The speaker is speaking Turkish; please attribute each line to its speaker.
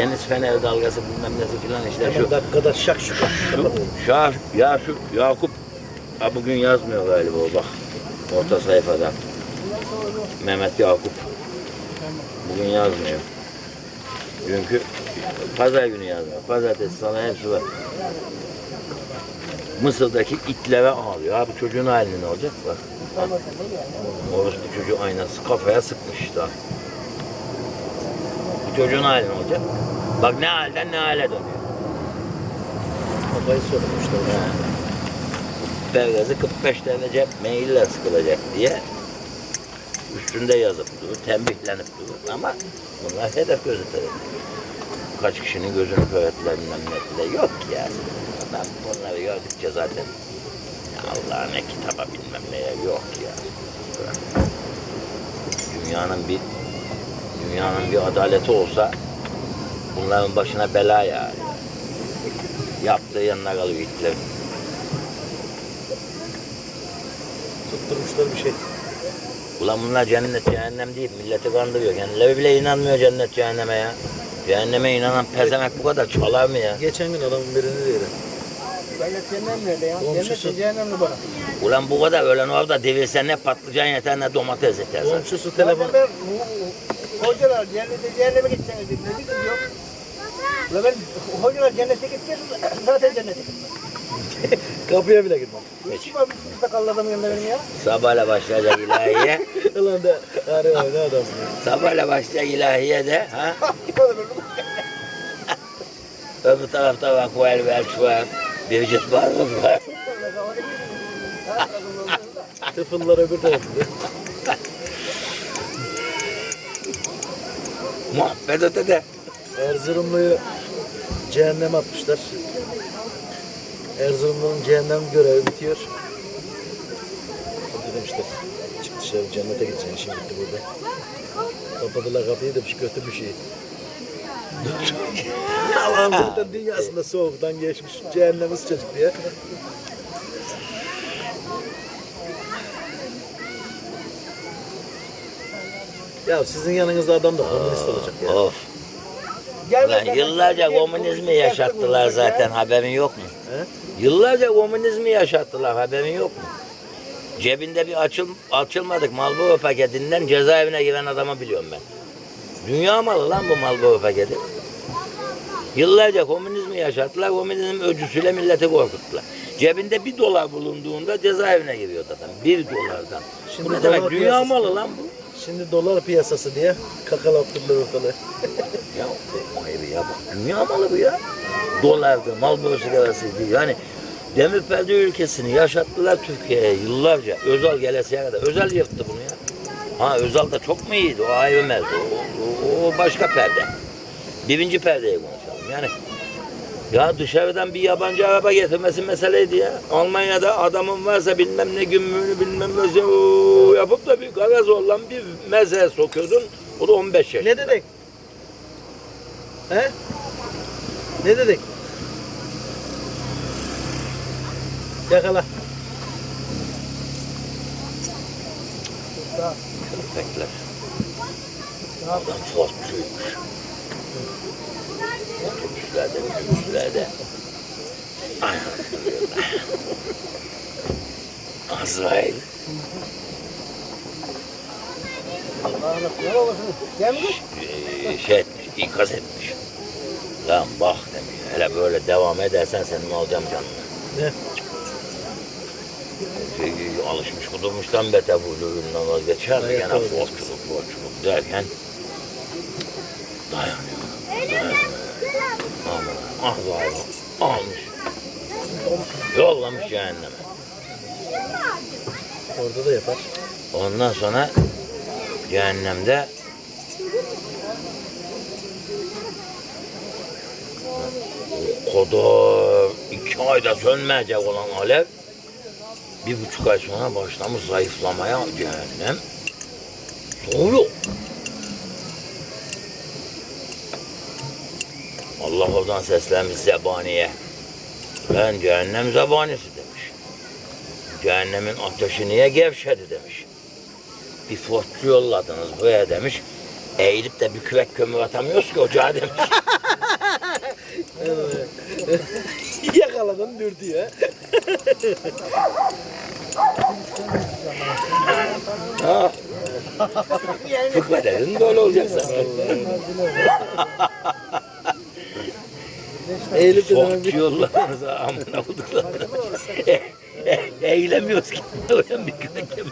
Speaker 1: deniz feneri dalgası bilmem nesi filan işte şu.
Speaker 2: dakikada şak şuk.
Speaker 1: Şu, Şah, ya şu Yakup ha bugün yazmıyor galiba o bak. Orta sayfada. Mehmet Yakup. Bugün yazmıyor. Çünkü pazar günü yazmıyor. Pazartesi sana hepsi var. Mısır'daki itlere ağlıyor. Abi çocuğun halini ne olacak? Bak. Orası çocuğu aynası kafaya sıkmış işte. Bu çocuğun hali ne olacak? Bak ne halden ne hale dönüyor.
Speaker 2: Kafayı sormuşlar.
Speaker 1: Ha. Belgazı 45 derece meyille sıkılacak diye üstünde yazıp durur, tembihlenip durur ama bunlar hedef gözeterek. Kaç kişinin gözünü kör ettiler bilmem ne ettiler. Yok ya. Ben bunları gördükçe zaten Allah ne kitaba bilmem neye yok ya. Dünyanın bir dünyanın bir adaleti olsa bunların başına bela yağar. Yaptığı yanına kalıyor Hitler.
Speaker 2: Tutturmuşlar bir şey.
Speaker 1: Ulan bunlar cennet cehennem değil. Milleti kandırıyor. Kendileri bile inanmıyor cennet cehenneme ya. Cehenneme inanan pezemek bu kadar çalar mı ya?
Speaker 2: Geçen gün adamın birini dedi.
Speaker 3: Cennet cehennem nerede ya?
Speaker 2: Komşusu.
Speaker 3: Cennet cehennemli bana.
Speaker 1: Ulan bu kadar ölen orada devirse ne patlıcan yeter ne domates yeter. zaten.
Speaker 2: Komşusu telefon.
Speaker 3: Hocalar cennete cehenneme gideceğiz dedi. Ne dedim yok. Ulan ben hocalar cennete gideceğiz zaten cennete gideceğiz.
Speaker 2: Kapıya bile girmem.
Speaker 3: Hiç var bir sakallı adamın yanında benim ya.
Speaker 1: Sabahla başlayacak ilahiye.
Speaker 2: Ulan da arıyor ne adam ya.
Speaker 1: Sabahla başlayacak ilahiye de ha. Öbür tarafta bak bu el ver şu var. Bir cıt var mı var.
Speaker 2: Tıfıllar öbür tarafta.
Speaker 1: Muhabbet ötede.
Speaker 2: Erzurumlu'yu cehenneme atmışlar. Erzurumlu'nun cehennem görevi bitiyor. Hadi demişler. Çık dışarı cennete gideceksin şimdi bitti burada. Kapadılar kapıyı demiş kötü bir şey. Allah'ım zaten dünyasında soğuktan geçmiş cehennemi sıcacık diye. Ya sizin yanınızda adam da komünist olacak ya.
Speaker 1: Of. Ulan yıllarca komünizmi yaşattılar zaten haberin yok mu?
Speaker 2: He?
Speaker 1: Yıllarca komünizmi yaşattılar haberin yok mu? Cebinde bir açıl, açılmadık Marlboro paketinden cezaevine giren adamı biliyorum ben. Dünya malı lan bu Marlboro paketi. Yıllarca komünizmi yaşattılar, komünizm öcüsüyle milleti korkuttular. Cebinde bir dolar bulunduğunda cezaevine giriyordu adam. Bir dolardan.
Speaker 2: Şimdi
Speaker 1: bu ne demek? Dünya
Speaker 2: piyasası-
Speaker 1: malı lan bu.
Speaker 2: Şimdi dolar piyasası diye kakalattırdılar ortalığı.
Speaker 1: Ya ayrı ya bak dünya malı bu ya. Dolardı, Marlboro sigarasıydı. Yani demir perde ülkesini yaşattılar Türkiye'ye yıllarca. Özal gelesiye kadar. Özel yırttı bunu ya. Ha Özal da çok mu iyiydi? O ayrı. O, o- o başka perde. Birinci perdeyi konuşalım. Yani ya dışarıdan bir yabancı araba getirmesi meseleydi ya. Almanya'da adamın varsa bilmem ne gümrüğünü bilmem ne oo yapıp da bir garaz olan bir meze sokuyordun. O da 15 yaş.
Speaker 2: Ne dedik? He? Ne dedik? Yakala.
Speaker 1: Köpekler. Adam fosçuymuş. Otobüslerde, minibüslerde. Ay, Azrail.
Speaker 3: Ne babasını? Gel mi?
Speaker 1: e, şey etmiş, ikaz etmiş. Lan bak demiş, hele böyle devam edersen senin alacağım canını.
Speaker 2: Ne?
Speaker 1: Şey, alışmış kudurmuştan beter bu lüğünden vazgeçer Gene
Speaker 2: vazgeçmiş.
Speaker 1: borçluluk, borçluluk derken dayanıyor. Ama Azrail almış. Yollamış cehenneme.
Speaker 2: Orada da yapar.
Speaker 1: Ondan sonra cehennemde kadar iki ayda sönmeyecek olan alev bir buçuk ay sonra başlamış zayıflamaya cehennem soğuyor. Allah oradan seslenmiş zebaniye. Ben cehennem zebanisi demiş. Cehennemin ateşi niye gevşedi demiş. Bir fortçu yolladınız buraya demiş. Eğilip de bir küvek kömür atamıyoruz ki ocağa demiş.
Speaker 2: Yakaladım dürdü
Speaker 1: ya.
Speaker 3: ah.
Speaker 1: Fıkra dedin böyle olacak zaten.
Speaker 2: Eğilip de bir
Speaker 1: yollarınıza amına olduklar. e, eğilemiyoruz ki. Öyle bir kökem.